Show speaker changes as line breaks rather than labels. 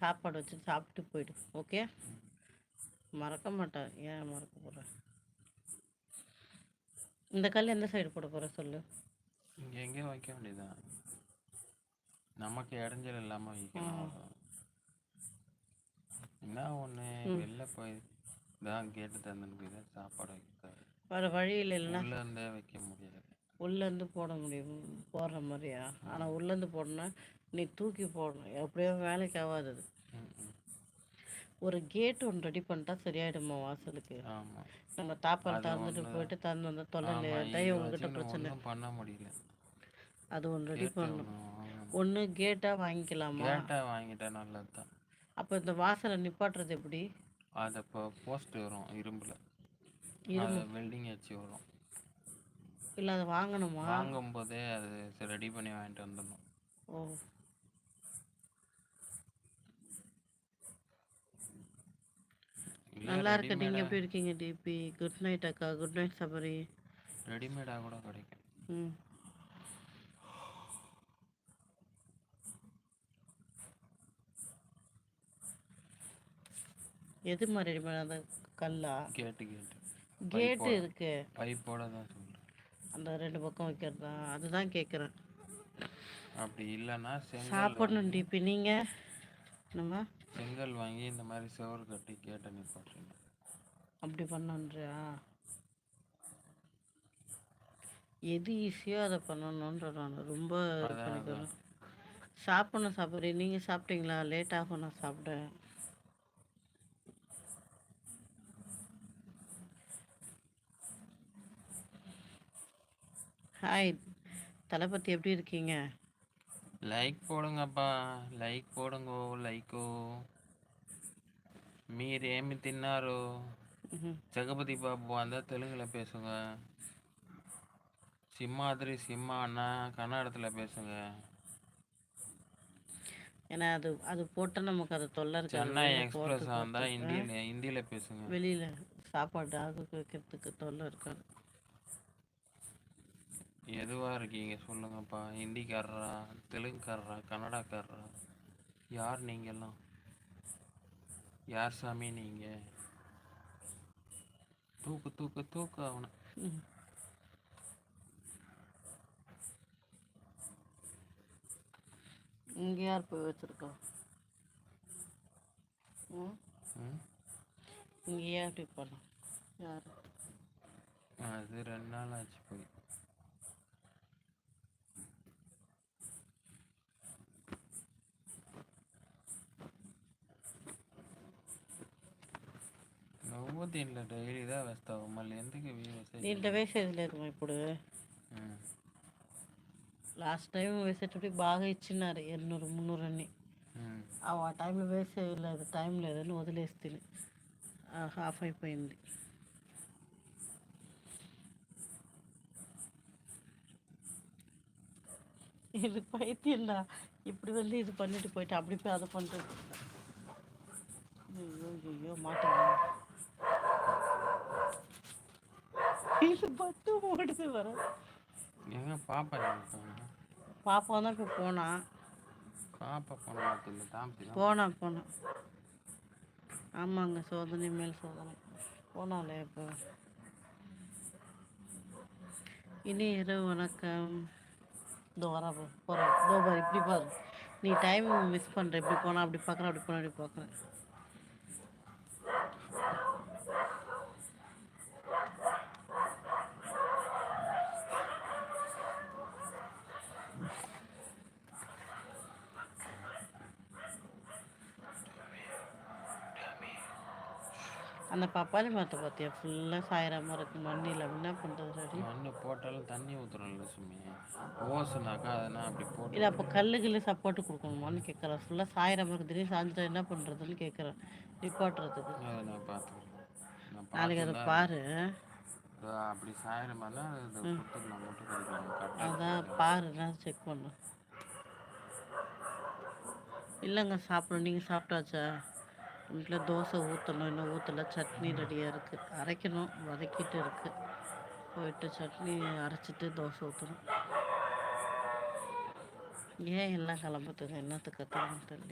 சாப்பாடு வச்சு சாப்பிட்டு போயிடு ஓகே மறக்க மாட்டேன். ஏன் மறக்க போகிறேன் இந்த கல் எந்த சைடு போட போகிற சொல்லு?
இங்கே எங்கேயும் வைக்க வேண்டியதுதான் நமக்கு இடைஞ்சல் இல்லாமல் வைக்கணும். என்ன ஒன்று வெளில போய் தான் கேட்டு தந்துருக்கு சாப்பாடு வைக்க.
வேறு வழி இல்லை இல்லைன்னா
உள்ள வைக்க முடியாது
உள்ளேருந்து போட முடியும் போடுற மாதிரியா? ஆனால் உள்ளேருந்து போடணும்னா நீ தூக்கி போடணும். எப்படியோ வேலைக்கு ஆகாது அது. ஒரு கேட் ஒன்று ரெடி பண்ணிட்டா சரியாயிடுமா வாசலுக்கு. நம்ம தாப்பால் திறந்துட்டு போயிட்டு திறந்து வந்த தொல்லை டைம் உங்ககிட்ட பிரச்சனை.
பண்ண முடியல.
அது ஒன்று ரெடி பண்ணணும். ஒன்று கேட்டாக வாங்கிக்கலாமா?
கேட்டா வாங்கிட்டா நல்லது தான்
அப்போ இந்த வாசலை நிப்பாட்டுறது எப்படி?
அது இப்போ போஸ்ட் வரும் இரும்புல. அது வெல்டிங் வச்சு வரும்.
இல்லை அதை வாங்கணுமா?
வாங்கும் போதே அது ரெடி பண்ணி வாங்கிட்டு வந்துடணும்.
ஓ. நல்லா இருக்கு நீங்கள் எப்படி இருக்கீங்க? டிபி குட் நைட் அக்கா. Good night Sabari.
ரெடிமேடா கூட கிடைக்கும்.
ம். எது மாதிரி அந்த கல்லா?
கேட்டு கேட்டு.
கேட்டு இருக்கு.
பைப்போட தான் சொல்றேன்.
அந்த ரெண்டு பக்கம் வைக்கிறதா? அதுதான் கேட்குறேன்
அப்படி இல்லைன்னா செங்கல்
சாப்பிடணும் டிபி நீங்கள் நம்ம
செங்கல் வாங்கி இந்த மாதிரி செவரு கட்டி கேட்ட நிப்பாட்டுங்க
அப்படி பண்ணன்றியா எது ஈஸியோ அதை பண்ணணுன்ற நான் ரொம்ப பண்ணிக்கிறேன். சாப்பிடணும் சாப்பிட்றேன் நீங்கள் சாப்பிட்டீங்களா? லேட் ஆகும் நான் சாப்பிட்டேன் ஹாய் தளபதி எப்படி இருக்கீங்க?
லைக் పోడుంగప్పా లైక్ పోడుంగో లైకు మీరేమి తిన్నారు
ம்ஹும்.
ஜெகபதி பாபு வந்தால் தெலுங்கில் பேசுங்க சிம்மாதிரி சிம்மா அண்ணா கன்னடத்தில் பேசுங்க
ஏன்னா அது அது போட்டால் நமக்கு அது தொல்லை இருக்காது
சென்னை
வெளியில
எக்ஸ்பிரஸ்
போறதுக்கு
வந்தால்
வரதுக்கு.
ஹிந்தியில் ஹிந்தியில் பேசுங்க
வெளியில் சாப்பாடு ஆகுக்கு வைக்கிறதுக்கு தொல்லை இருக்காது
எதுவாக இருக்கீங்க? சொல்லுங்கப்பா. ஹிந்திக்காரரா தெலுங்குக்காரரா கன்னடாக்காரரா யார் நீங்கெல்லாம்? யார் சாமி நீங்கள் தூக்கு தூக்கு தூக்கு அவனை.
இங்க யார் போய் ம்? இங்க ஏன் அப்படி பண்ணோம் யார்?
அது ரெண்டு நாள் ஆச்சு போய். నువ్వు దీంట్లో డైలీగా వేస్తావు మళ్ళీ ఎందుకు ఇవి మెసేజ్
దీంట్లో వేసేది లేదు మా ఇప్పుడు
ఉమ్.
లాస్ట్ టైం వేసేటప్పుడు బాగా ఇచ్చినారు ఎన్నూరు మున్నూరు అన్ని
ఉమ్.
ఆ టైంలో వేసేది లేదు టైం లేదని వదిలేస్తే హాఫ్ అయిపోయింది இது பைத்தியம்டா இப்படி வந்து இது பண்ணிட்டு போயிட்டு அப்படி போய் அதை பண்ணிட்டு ஐயோ ஐயோ மாட்டேங்க பட்டு ஓடுது வர
எங்க பாப்பா போனா
பாப்பா தான் இப்போ போனான்
பாப்பா போன இல்லை தாம்பி
போனா. போனா ஆமாங்க சோதனை மேல் சோதனை. போனாலே இப்போ. இனி இரவு வணக்கம். இதோ வரா போகிறேன் இதோ பாரு இப்படி பாரு. நீ டைம் மிஸ் பண்ணுற இப்படி போனா அப்படி பார்க்குறேன் அப்படி போனா அப்படி பார்க்குறேன். அந்த பப்பாளி மரத்தை பார்த்தியா ஃபுல்லாக சாயிராம இருக்கு. மண்ணில். என்ன பண்ணுறது ரெடி
மண்ணு போட்டாலும் தண்ணி ஊற்றுறோம்ல சுமி. ஓசுனாக்கா அதெல்லாம் அப்படி போட்டு
இல்லை அப்போ கல்லு கில்லு சப்போர்ட்டு கொடுக்கணுமான்னு கேட்குறேன் ஃபுல்லாக சாயிராம இருக்கு. திடீர்னு சாஞ்சிட்டா என்ன பண்ணுறதுன்னு கேட்குறேன் நிப்பாட்டுறதுக்கு
அதை நான் பார்த்துக்கிறேன்.
நாளைக்கு அதை பாரு.
அப்படி சாயிர மாதிரினா
அதான் பாரு. நான் செக் பண்ணு. இல்லைங்க சாப்பிடணும். நீங்கள் சாப்பிட்டாச்சா? வீட்டில் தோசை ஊற்றணும் இன்னும் ஊற்றல சட்னி ரெடியாக இருக்குது அரைக்கணும். வதக்கிட்டு இருக்குது போயிட்டு சட்னி அரைச்சிட்டு தோசை ஊற்றணும் ஏன் எல்லாம் கிளம்புத்துங்க என்னத்துக்கு தெரியல